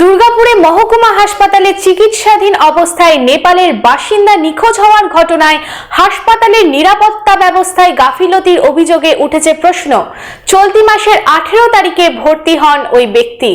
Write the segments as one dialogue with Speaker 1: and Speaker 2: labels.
Speaker 1: দুর্গাপুরে মহকুমা হাসপাতালে চিকিৎসাধীন অবস্থায় নেপালের বাসিন্দা নিখোঁজ হওয়ার ঘটনায় হাসপাতালের নিরাপত্তা ব্যবস্থায় গাফিলতির অভিযোগে উঠেছে প্রশ্ন। চলতি মাসের আঠেরো তারিখে ভর্তি হন ওই ব্যক্তি।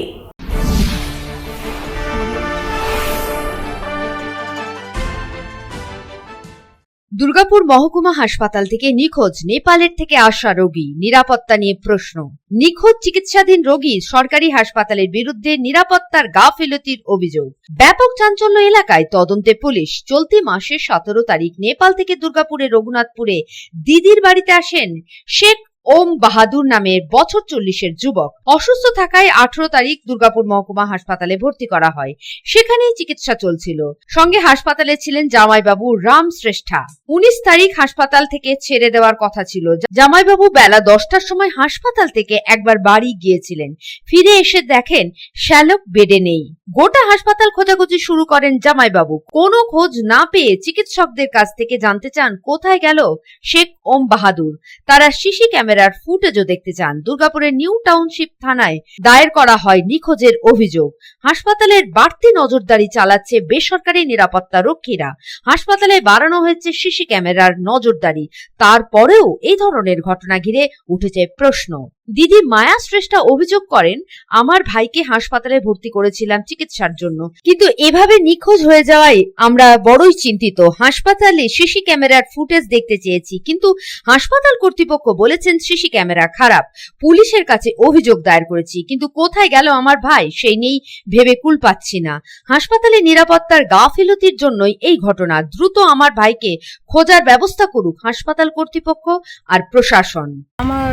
Speaker 2: দুর্গাপুর মহকুমা হাসপাতাল থেকে নিখোঁজ, নেপালের থেকে আসা রোগী। নিরাপত্তা নিয়ে প্রশ্ন। নিখোঁজ চিকিৎসাধীন রোগী সরকারি হাসপাতালের বিরুদ্ধে নিরাপত্তার গাফিলতির অভিযোগ। ব্যাপক চাঞ্চল্য এলাকায় তদন্তে পুলিশ। চলতি মাসের সতেরো তারিখ নেপাল থেকে দুর্গাপুরে রঘুনাথপুরে দিদির বাড়িতে আসেন শেখ ওম বাহাদুর নামের বছর চল্লিশের যুবক। অসুস্থ থাকায় আঠারো তারিখ দুর্গাপুর মহকুমা হাসপাতালে ভর্তি করা হয়। সেখানেই চিকিৎসা চলছিল। সঙ্গে হাসপাতালে ছিলেন জামাইবাবু রাম শ্রেষ্ঠা। উনিশ তারিখ হাসপাতাল থেকে ছেড়ে দেওয়ার কথা ছিল। জামাইবাবু বেলা দশটার সময় হাসপাতাল থেকে একবার বাড়ি গিয়েছিলেন। ফিরে এসে দেখেন শ্যালক বেডে নেই। গোটা হাসপাতাল খোঁজাখুঁজি শুরু করেন জামাইবাবু। কোনো খোঁজ না পেয়ে চিকিৎসকদের কাছ থেকে জানতে চান কোথায় গেল শেখ ওম বাহাদুর। তারা সিসি ক্যামেরার ফুটেজও দেখতে চান। দুর্গাপুরের নিউ টাউনশিপ থানায় দায়ের করা হয় নিখোঁজের অভিযোগ। হাসপাতালের বাড়তি নজরদারি চালাচ্ছে বেসরকারি নিরাপত্তা রক্ষীরা। হাসপাতালে বাড়ানো হয়েছে সিসি ক্যামেরার নজরদারি। তারপরেও এই ধরনের ঘটনা ঘিরে উঠেছে প্রশ্ন। দিদি মায়া শ্রেষ্ঠা অভিযোগ করেন, আমার ভাইকে হাসপাতালে ভর্তি করেছিলাম চিকিৎসার জন্য। কিন্তু এভাবে নিখোঁজ হয়ে যাওয়ায় আমরা বড়ই চিন্তিত। হাসপাতালে সিসি ক্যামেরার ফুটেজ দেখতে চেয়েছি, কিন্তু হাসপাতাল কর্তৃপক্ষ বলেছেন সিসি ক্যামেরা খারাপ। পুলিশের কাছে অভিযোগ দায়ের করেছি, কিন্তু কোথায় গেল আমার ভাই সেই নিয়েই ভেবে কুল পাচ্ছি না। হাসপাতালে নিরাপত্তার গাফিলতির জন্যই এই ঘটনা। দ্রুত আমার ভাইকে খোঁজার ব্যবস্থা করুক হাসপাতাল কর্তৃপক্ষ আর প্রশাসন।
Speaker 3: আমার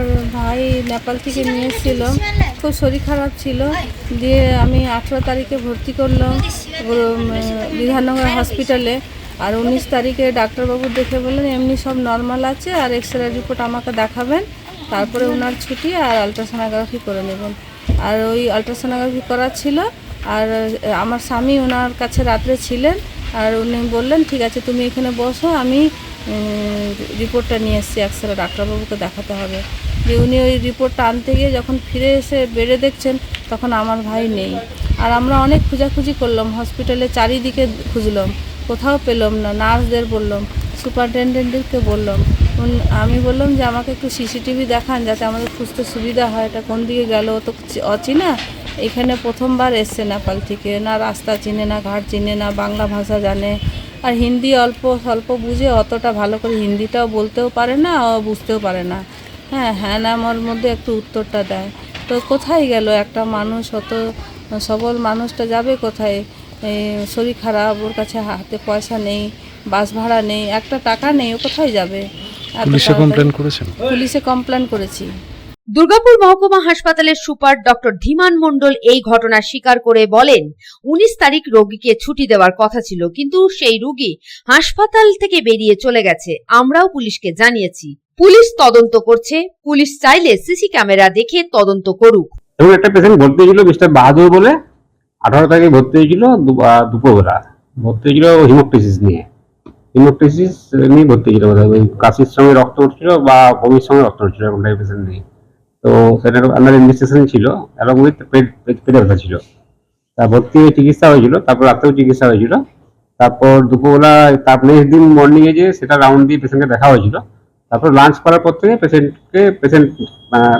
Speaker 3: ভাই নেপাল থেকে নিয়ে এসেছিল। খুব শরীর খারাপ ছিল। দিয়ে আমি আঠেরো তারিখে ভর্তি করলাম বিধাননগর হসপিটালে আর উনিশ তারিখে ডাক্তারবাবু দেখে বললেন, এমনি সব নর্মাল আছে, আর এক্স রে রিপোর্ট আমাকে দেখাবেন। তারপরে ওনার ছুটি আর আলট্রাসোনোগ্রাফি করে নেবেন আর ওই আলট্রাসোনোগ্রাফি করা ছিল। আর আমার স্বামী ওনার কাছে রাত্রে ছিলেন। আর উনি বললেন, ঠিক আছে, তুমি এখানে বসো, আমি রিপোর্টটা নিয়ে এসেছি এক্সরে ডাক্তারবাবুকে দেখাতে হবে। যে উনি ওই রিপোর্টটা আনতে গিয়ে যখন ফিরে এসে বেড়ে দেখছেন, তখন আমার ভাই নেই। আর আমরা অনেক খোঁজাখুঁজি করলাম হসপিটালে চারিদিকে খুঁজলাম, কোথাও পেলাম না, নার্সদের বললাম সুপারিনটেন্ডেন্টকে বললাম। আমি বললাম যে, আমাকে একটু সিসিটিভি দেখান যাতে আমাদের খুঁজতে সুবিধা হয়, এটা কোন দিকে গেল তো অচেনা। এখানে প্রথমবার এসছে নেপাল থেকে, না রাস্তা চিনে, না ঘাট চিনে, না বাংলা ভাষা জানে। আর হিন্দি অল্প, স্বল্প বুঝে অতটা ভালো করে হিন্দিটাও বলতেও পারে না বুঝতেও পারে না। হ্যাঁ হ্যাঁ না আমার মধ্যে একটু উত্তরটা দেয়। তো কোথায় গেল একটা মানুষ? অত সবল মানুষটা যাবে কোথায়? শরীর খারাপ ওর কাছে হাতে পয়সা নেই বাস ভাড়া নেই একটা টাকা নেই ও কোথায় যাবে?
Speaker 4: পুলিশে কমপ্লেন করেছেন?
Speaker 3: পুলিশে কমপ্লেন করেছি।
Speaker 2: দুর্গাপুর মহকুমা হাসপাতালের সুপার ডক্টর ধীমান মণ্ডল এই ঘটনা স্বীকার করে বলেন, উনিশ তারিখ রোগীকে ছুটি দেওয়ার কথা ছিল, কিন্তু সেই রোগী হাসপাতাল থেকে বেরিয়ে চলে গেছে। আমরাও পুলিশকে জানিয়েছি। পুলিশ তদন্ত করছে, পুলিশ চাইলে সিসি ক্যামেরা দেখে তদন্ত করুক।
Speaker 5: এবং একটা পেশেন্ট ভর্তি হয়েছিল মিস্টার বাহাদুর বলে, আঠারো তারিখে ভর্তি হয়েছিল দুপুরবেলা। ভর্তি হয়েছিল হিমোকটিসিস নিয়ে। হিমোকটিসিস নিয়ে ভর্তি হয়েছিল ওই কাশির সঙ্গে রক্ত উঠছিল বা বমির সঙ্গে রক্ত উঠছিল এরকম টাইপের পেশেন্ট নিয়ে। তো সেটা আন্ডার ইনভেস্টিগেশন ছিল এবং উইথ পেট পেটে ব্যথা ছিল। তা ভর্তি হয়ে চিকিৎসা হয়েছিল, তারপর রাতেও চিকিৎসা হয়েছিল। তারপর দুপুরবেলা, তার নেক্সট দিন মর্নিংয়ে যে সেটা রাউন্ড দিয়ে পেশেন্টকে দেখা হয়েছিল। তারপর লাঞ্চ করার পর থেকে পেশেন্টকে পেশেন্ট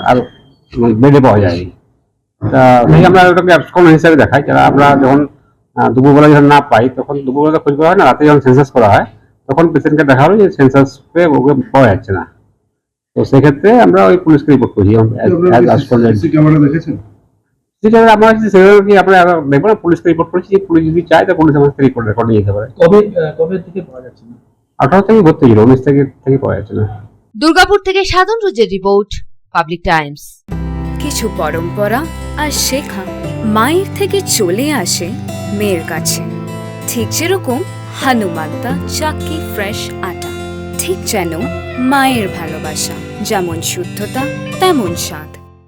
Speaker 5: আর বেডে পাওয়া যায়নি। তা সেই আমরা ওটাকে অ্যাবসকন হিসাবে দেখাই, যারা আমরা যখন দুপুরবেলা যখন না পাই, তখন দুপুরবেলা খোঁজ করা হয় না, রাতে যখন সেন্সাস করা হয়, তখন পেশেন্টকে দেখা হলো যে সেন্সাসকে ওকে পাওয়া যাচ্ছে না। তো সেক্ষেত্রে আমরা ওই পুলিশকে রিপোর্ট করি।
Speaker 6: সিসি ক্যামেরা
Speaker 5: আমরা সেভাবে আমরা দেখব না? পুলিশকে রিপোর্ট করেছি যে পুলিশ যদি চায় তা পুলিশ আমাকে রিপোর্ট রেকর্ড নিয়ে যেতে পারে।
Speaker 6: কবে কবে থেকে পাওয়া যাচ্ছে না?
Speaker 5: আঠারো থেকে ভর্তি ছিল উনিশ থেকে থেকে পাওয়া যাচ্ছে না।
Speaker 2: দুর্গাপুর থেকে সাধন রোজের রিপোর্ট পাবলিক টাইমস
Speaker 7: কিছু পরম্পরা আর শেখা মায়ের থেকে চলে আসে মেয়ের কাছে। ঠিক যেরকম হানুমান্তা চাক্কি ফ্রেশ আটা ঠিক যেন মায়ের ভালোবাসা। যেমন শুদ্ধতা তেমন স্বাদ।